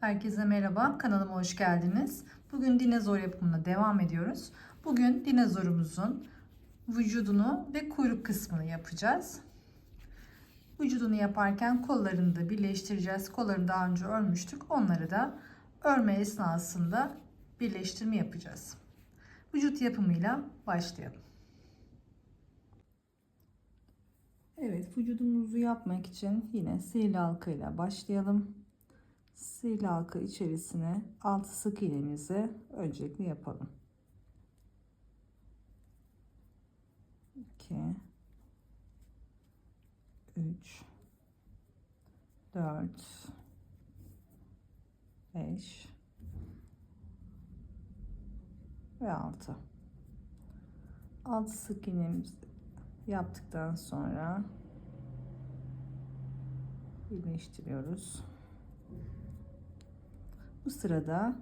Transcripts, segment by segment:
Herkese merhaba, kanalıma hoş geldiniz. Bugün dinozor yapımına devam ediyoruz. Bugün dinozorumuzun vücudunu ve kuyruk kısmını yapacağız. Vücudunu yaparken kollarını da birleştireceğiz. Kollarını daha önce örmüştük. Onları da örme esnasında birleştirme yapacağız. Vücut yapımıyla başlayalım. Evet, vücudumuzu yapmak için yine sihirli halkayla başlayalım. Sihirli halka içerisine 6 sık iğnemizi öncelikle yapalım. 2 3 4 5 ve 6 6 sık iğnemizi yaptıktan sonra birleştiriyoruz. Bu sırada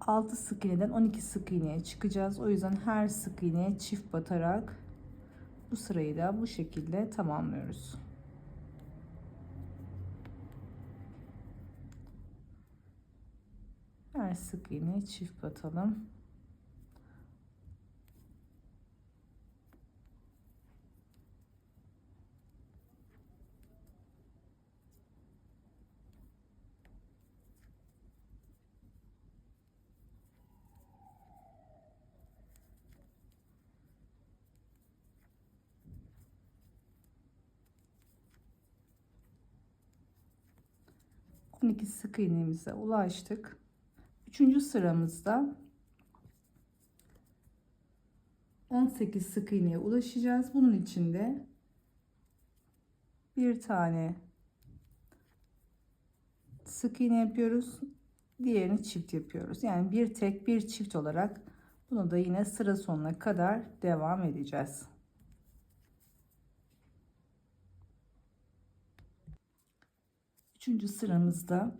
6 sık iğneden 12 sık iğneye çıkacağız. O yüzden her sık iğneye çift batarak bu sırayı da bu şekilde tamamlıyoruz. Her sık iğneye çift batalım. On iki sık iğnemize ulaştık. Üçüncü sıramızda 18 sık iğneye ulaşacağız. Bunun için de bir tane sık iğne yapıyoruz. Diğerini çift yapıyoruz. Yani bir tek bir çift olarak bunu da yine sıra sonuna kadar devam edeceğiz. Üçüncü sıramızda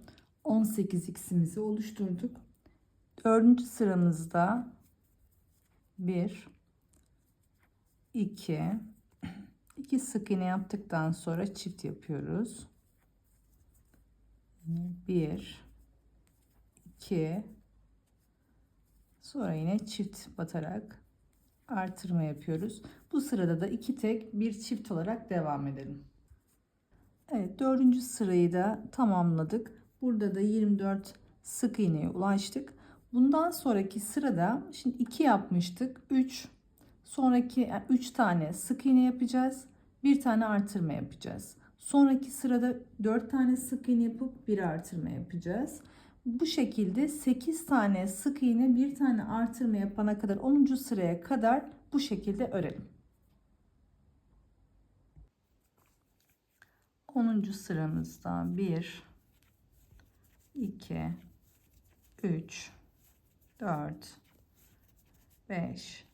18 x'imizi oluşturduk. Dördüncü sıramızda 1 2 2 sık iğne yaptıktan sonra çift yapıyoruz. 1 2 sonra yine çift batarak artırma yapıyoruz. Bu sırada da iki tek bir çift olarak devam edelim. Evet dördüncü sırayı da tamamladık. Burada da 24 sık iğneye ulaştık. Bundan sonraki sırada şimdi 2 yapmıştık. 3 sonraki 3 tane sık iğne yapacağız. Bir tane artırma yapacağız. Sonraki sırada 4 tane sık iğne yapıp bir artırma yapacağız. Bu şekilde 8 tane sık iğne bir tane artırma yapana kadar 10. sıraya kadar bu şekilde örelim. 10. sıramızda 1 2 3 4 5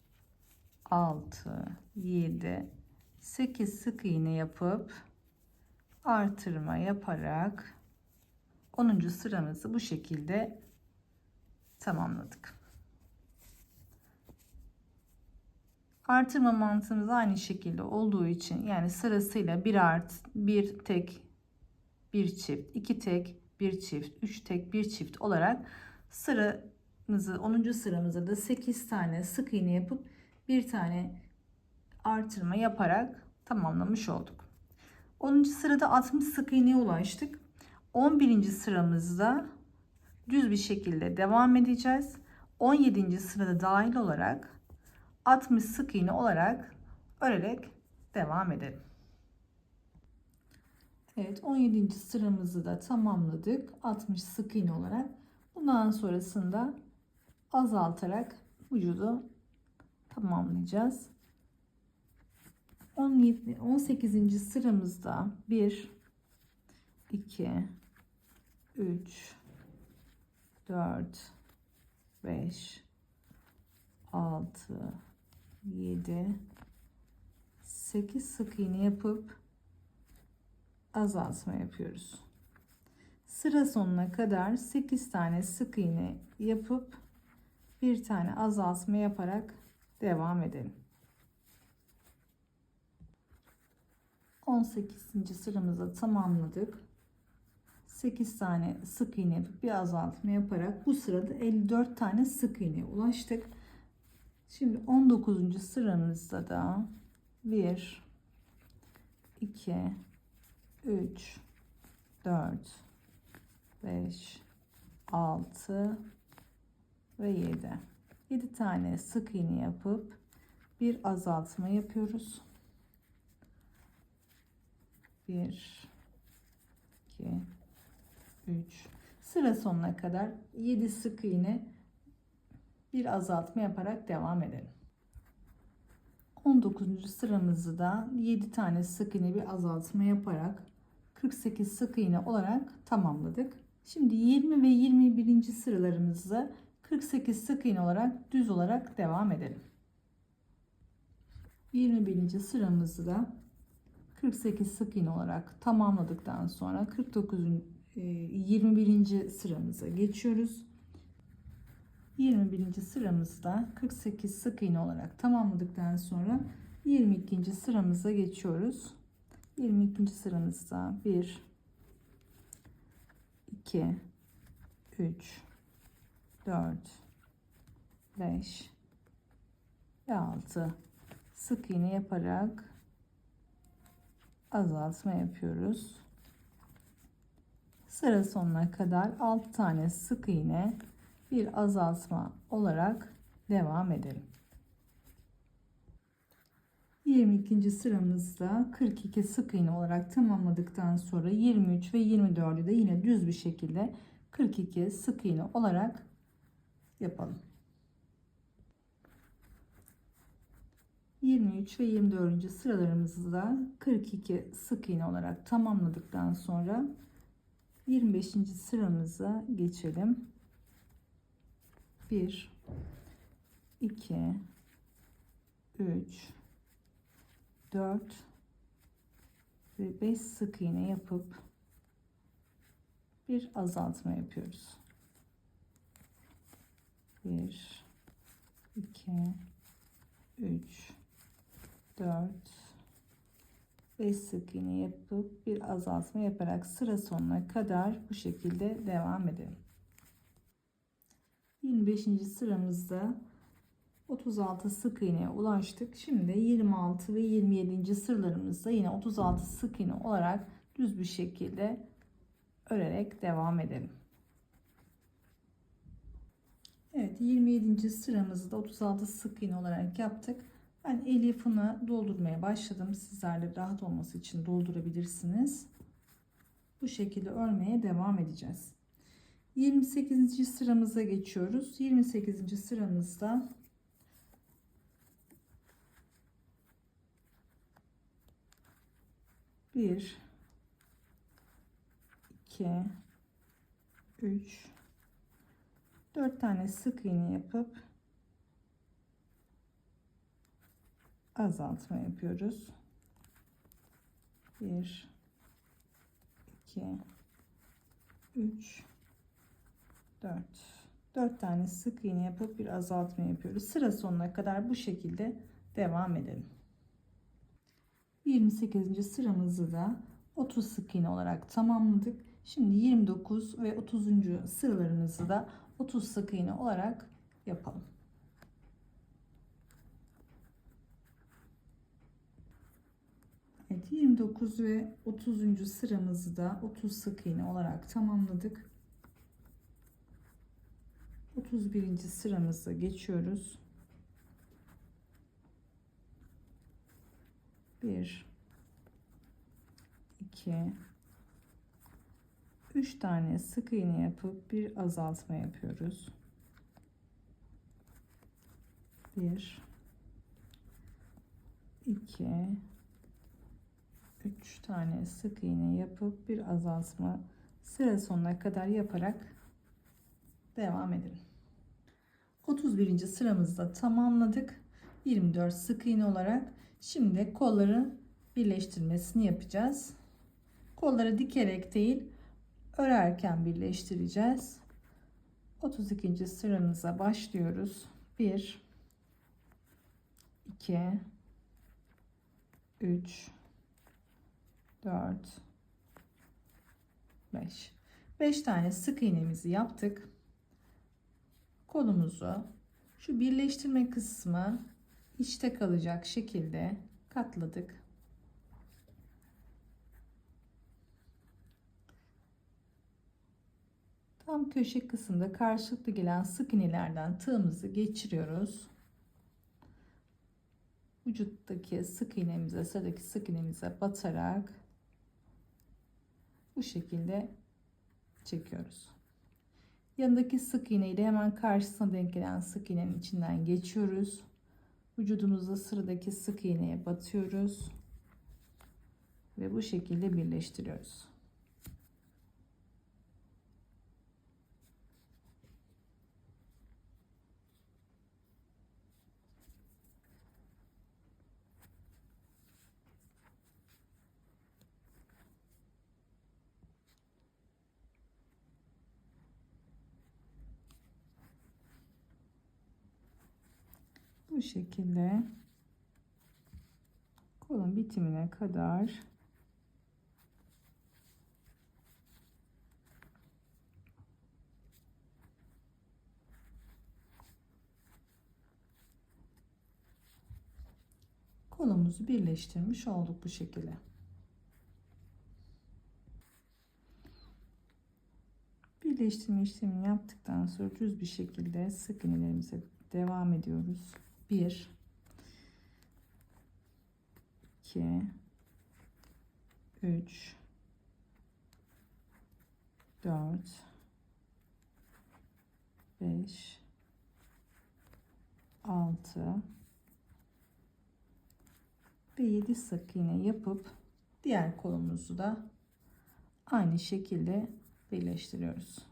6 7 8 sık iğne yapıp artırma yaparak 10. sıramızı bu şekilde tamamladık. Artırma mantığımız aynı şekilde olduğu için yani sırasıyla bir art, bir tek, bir çift, iki tek, bir çift, üç tek, bir çift olarak sıramızı 10. sıramızda da 8 tane sık iğne yapıp bir tane artırma yaparak tamamlamış olduk. 10. sırada 60 sık iğneye ulaştık. 11. sıramızda düz bir şekilde devam edeceğiz. 17. sırada dahil olarak 60 sık iğne olarak örerek devam edelim. Evet 17. sıramızı da tamamladık. 60 sık iğne olarak. Bundan sonrasında azaltarak vücudu tamamlayacağız. 17, 18. sıramızda 1 2 3 4 5 6 7 8 sık iğne yapıp azaltma yapıyoruz. Sıra sonuna kadar 8 tane sık iğne yapıp bir tane azaltma yaparak devam edelim. 18. sıramızı tamamladık. 8 tane sık iğne yapıp bir azaltma yaparak bu sırada 54 tane sık iğneye ulaştık. Şimdi 19. sıramızda da 1 2 3 4 5 6 ve 7 7 tane sık iğne yapıp bir azaltma yapıyoruz 1 2 3 sıra sonuna kadar 7 sık iğne bir azaltma yaparak devam edelim 19. sıramızı da 7 tane sık iğne bir azaltma yaparak 48 sık iğne olarak tamamladık. Şimdi 20 ve 21. sıralarımızı 48 sık iğne olarak düz olarak devam edelim. 21. sıramızı da 48 sık iğne olarak tamamladıktan sonra 49. 21. sıramıza geçiyoruz. 21. sıramızda 48 sık iğne olarak tamamladıktan sonra 22. sıramıza geçiyoruz. 22. sıramızda 1 2 3 4 5 ve 6 sık iğne yaparak azaltma yapıyoruz. Sıra sonuna kadar 6 tane sık iğne bir azaltma olarak devam edelim. 22. sıramızda 42 sık iğne olarak tamamladıktan sonra 23 ve 24'ü de yine düz bir şekilde 42 sık iğne olarak yapalım. 23 ve 24. sıralarımızı da 42 sık iğne olarak tamamladıktan sonra 25. sıramıza geçelim. 1 2 3 4 ve 5 sık iğne yapıp bir azaltma yapıyoruz. 1 2 3 4 5 sık iğne yapıp bir azaltma yaparak sıra sonuna kadar bu şekilde devam edelim. 25. sıramızda 36 sık iğneye ulaştık. Şimdi 26 ve 27. sıralarımızda yine 36 sık iğne olarak düz bir şekilde örerek devam edelim. Evet 27. sıramızda 36 sık iğne olarak yaptık. Ben elyafını doldurmaya başladım. Sizlerle rahat olması için doldurabilirsiniz. Bu şekilde örmeye devam edeceğiz. 28. sıramıza geçiyoruz. 28. sıramızda 1 2 3 4 tane sık iğne yapıp azaltma yapıyoruz. 1 2 3 4 4 tane sık iğne yapıp bir azaltma yapıyoruz. Sıra sonuna kadar bu şekilde devam edelim. 28. sıramızı da 30 sık iğne olarak tamamladık. Şimdi 29 ve 30. sıralarımızı da 30 sık iğne olarak yapalım. Evet 29 ve 30. sıramızı da 30 sık iğne olarak tamamladık. 31. sıramıza geçiyoruz. 1 2 3 tane sık iğne yapıp bir azaltma yapıyoruz. 1 2 3 tane sık iğne yapıp bir azaltma sıra sonuna kadar yaparak devam edelim. 31. sıramızda tamamladık. 24 sık iğne olarak Şimdi kolları birleştirmesini yapacağız. Kolları dikerek değil, örerken birleştireceğiz. 32. sıramıza başlıyoruz. 1 2 3 4 5 5 tane sık iğnemizi yaptık. Kolumuzu şu birleştirme kısmı içte kalacak şekilde katladık. Tam köşe kısımda karşılıklı gelen sık iğnelerden tığımızı geçiriyoruz. Vücuttaki sık iğnemize, sıradaki sık iğnemize batarak bu şekilde çekiyoruz. Yanındaki sık iğneyi de hemen karşısına denk gelen sık iğnenin içinden geçiyoruz. Vücudumuzda sıradaki sık iğneye batıyoruz. Ve bu şekilde birleştiriyoruz. Bu şekilde kolun bitimine kadar kolumuzu birleştirmiş olduk bu şekilde. Birleştirme işlemini yaptıktan sonra düz bir şekilde sık iğnelerimize devam ediyoruz. 1 2 3 4 5 6 ve 7 sık iğne yapıp diğer kolumuzu da aynı şekilde birleştiriyoruz.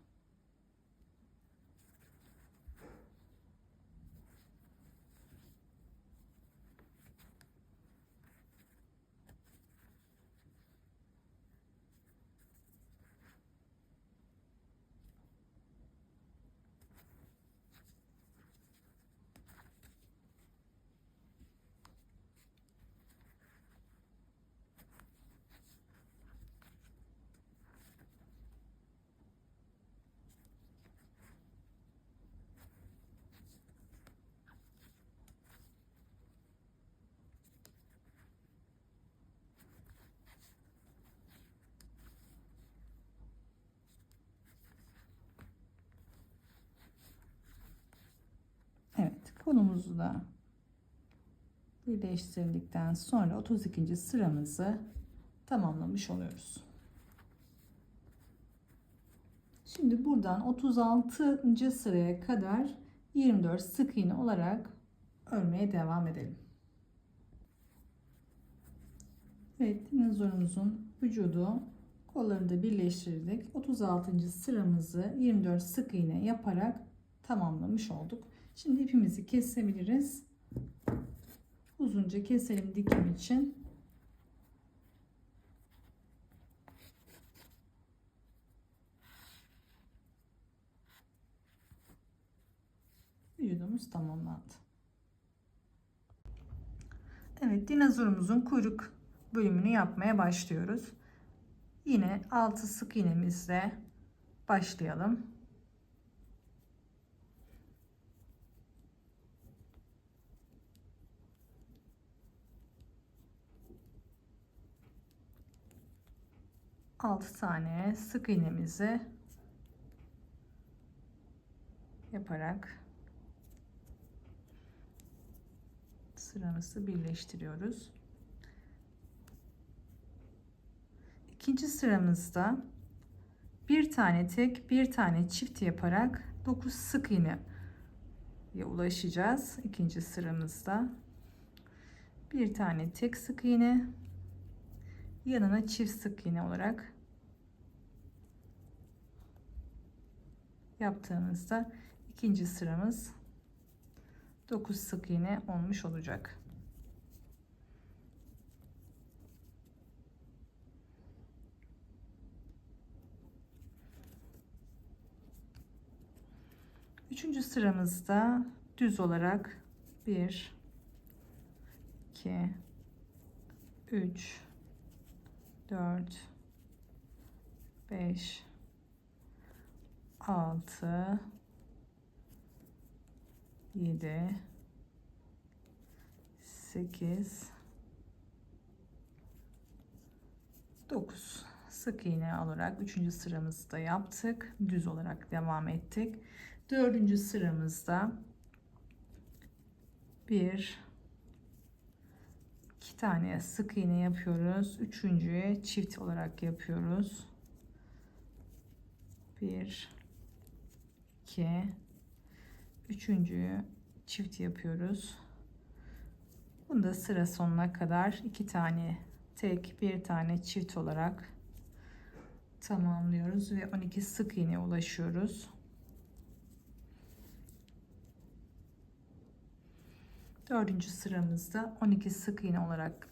Evet kolumuzu da birleştirdikten sonra 32. sıramızı tamamlamış oluyoruz. Şimdi buradan 36. sıraya kadar 24 sık iğne olarak örmeye devam edelim. Evet dinozorumuzun vücudu kollarını da birleştirdik. 36. sıramızı 24 sık iğne yaparak tamamlamış olduk. Şimdi ipimizi kesebiliriz. Uzunca keselim dikim için. Vücudumuz tamamlandı. Evet dinozorumuzun kuyruk bölümünü yapmaya başlıyoruz. Yine 6 sık iğnemizle başlayalım. Altı tane sık iğnemizi yaparak sıramızı birleştiriyoruz. İkinci sıramızda bir tane tek bir tane çift yaparak 9 sık iğne ulaşacağız. İkinci sıramızda bir tane tek sık iğne yanına çift sık iğne olarak yaptığımızda ikinci sıramız 9 sık iğne olmuş olacak. Üçüncü sıramızda düz olarak 1 2 3 4 5 6 7 8 9 sık iğne alarak 3. sıramızda yaptık. Düz olarak devam ettik. 4. sıramızda 1 2 tane sık iğne yapıyoruz. Üçüncüye çift olarak yapıyoruz. 1 2 Üçüncüyü çift yapıyoruz. Bunu da sıra sonuna kadar iki tane tek bir tane çift olarak tamamlıyoruz ve 12 sık iğne ulaşıyoruz. Dördüncü sıramızda 12 sık iğne olarak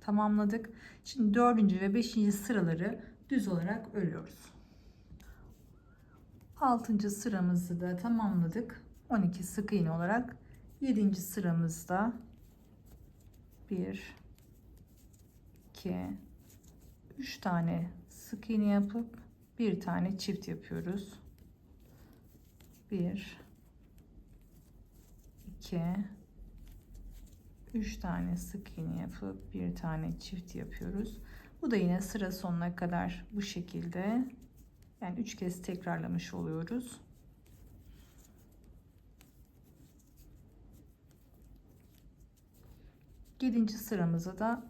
tamamladık. Şimdi dördüncü ve beşinci sıraları düz olarak örüyoruz. Altıncı sıramızı da tamamladık. 12 sık iğne olarak 7. sıramızda 1 2 3 tane sık iğne yapıp bir tane çift yapıyoruz. 1 2 3 tane sık iğne yapıp bir tane çift yapıyoruz. Bu da yine sıra sonuna kadar bu şekilde yani 3 kez tekrarlamış oluyoruz. 7. sıramıza da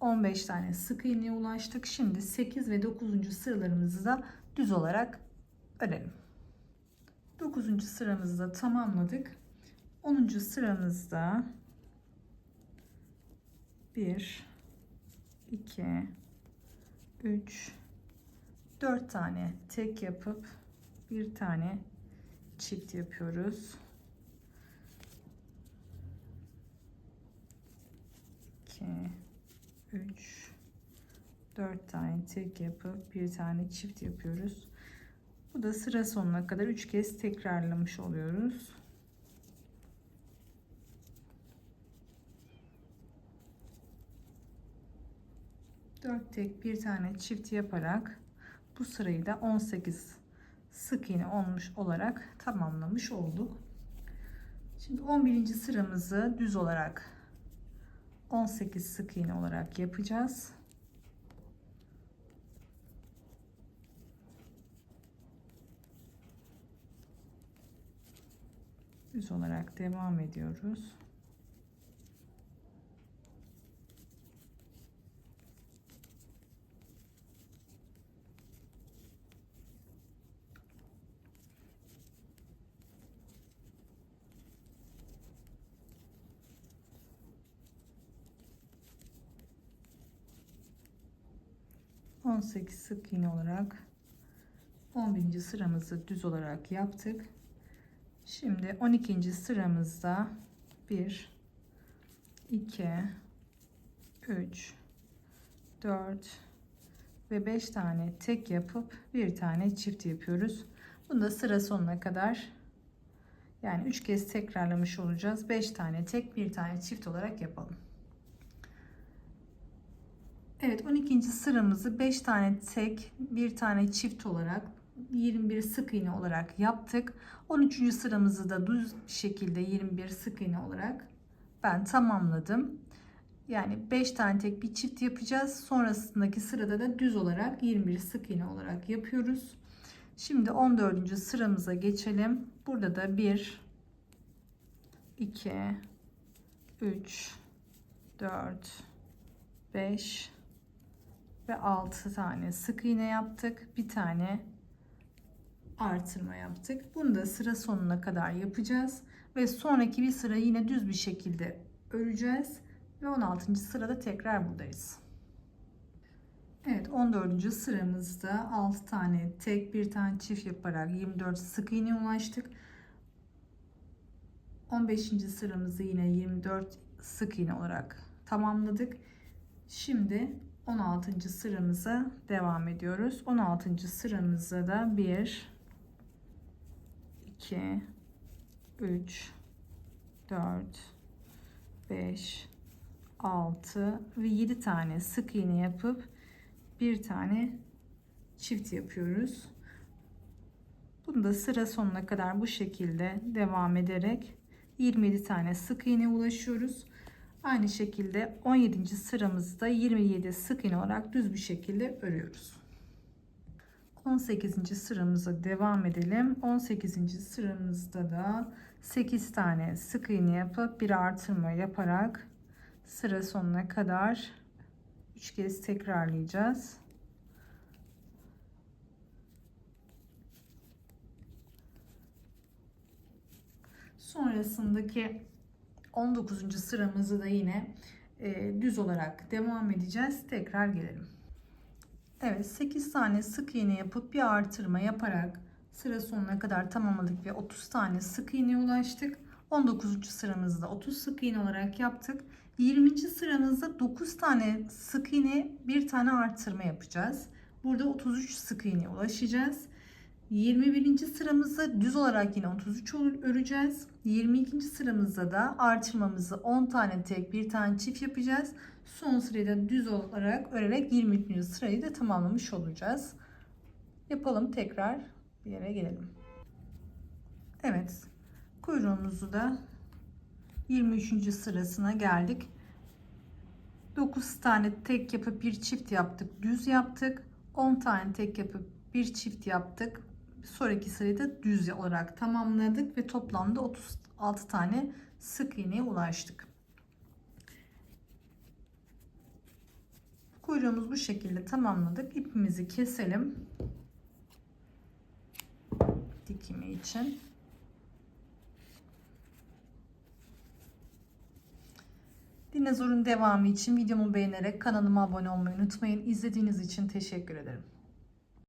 15 tane sık iğneye ulaştık. Şimdi 8 ve 9. sıralarımızı da düz olarak örelim. 9. sıramızı da tamamladık. 10. sıramızda 1 2 3 4 tane tek yapıp bir tane çift yapıyoruz. 2 3 4 tane tek yapıp bir tane çift yapıyoruz. Bu da sıra sonuna kadar 3 kez tekrarlamış oluyoruz. Dört tek bir tane çift yaparak bu sırayı da 18 sık iğne olmuş olarak tamamlamış olduk. Şimdi 11. sıramızı düz olarak 18 sık iğne olarak yapacağız. Düz olarak devam ediyoruz. On sekiz sık iğne olarak 11. sıramızı düz olarak yaptık. Şimdi 12. sıramızda 1 2 3 4 ve 5 tane tek yapıp bir tane çift yapıyoruz. Bunu da sıra sonuna kadar yani 3 kez tekrarlamış olacağız. 5 tane tek, bir tane çift olarak yapalım. Evet 12. sıramızı 5 tane tek, bir tane çift olarak 21 sık iğne olarak yaptık. 13. sıramızı da düz şekilde 21 sık iğne olarak ben tamamladım. Yani 5 tane tek bir çift yapacağız. Sonrasındaki sırada da düz olarak 21 sık iğne olarak yapıyoruz. Şimdi 14. sıramıza geçelim. Burada da 1 2 3 4 5 ve 6 tane sık iğne yaptık. Bir tane artırma yaptık. Bunu da sıra sonuna kadar yapacağız. Ve sonraki bir sıra yine düz bir şekilde öreceğiz. Ve 16. sırada tekrar buradayız. Evet 14. sıramızda 6 tane tek bir tane çift yaparak 24 sık iğne ulaştık. 15. sıramızı yine 24 sık iğne olarak tamamladık. Şimdi 16. sıramıza devam ediyoruz. 16. sıramızda da 1 2 3 4 5 6 ve 7 tane sık iğne yapıp bir tane çift yapıyoruz. Bunu da sıra sonuna kadar bu şekilde devam ederek 27 tane sık iğne ulaşıyoruz. Aynı şekilde 17. sıramızda 27 sık iğne olarak düz bir şekilde örüyoruz. 18. sıramıza devam edelim. 18. sıramızda da 8 tane sık iğne yapıp bir artırma yaparak sıra sonuna kadar 3 kez tekrarlayacağız. Sonrasındaki 19. sıramızı da yine e, düz olarak devam edeceğiz. Tekrar gelelim. Evet 8 tane sık iğne yapıp bir artırma yaparak sıra sonuna kadar tamamladık ve 30 tane sık iğne ulaştık. 19. sıramızda 30 sık iğne olarak yaptık. 20. sıramızda 9 tane sık iğne bir tane artırma yapacağız. Burada 33 sık iğne ulaşacağız. 21. sıramızda düz olarak yine 33 öreceğiz. 22. sıramızda da artırmamızı 10 tane tek bir tane çift yapacağız. Son sırayı da düz olarak örerek 23. sırayı da tamamlamış olacağız. Yapalım tekrar bir yere gelelim. Evet kuyruğumuzu da 23. sırasına geldik. 9 tane tek yapıp bir çift yaptık. Düz yaptık. 10 tane tek yapıp bir çift yaptık. Sonraki sırayı da düz olarak tamamladık ve toplamda 36 tane sık iğneye ulaştık. Kuyruğumuzu bu şekilde tamamladık. İpimizi keselim. Dikimi için. Dinozorun devamı için videomu beğenerek kanalıma abone olmayı unutmayın. İzlediğiniz için teşekkür ederim.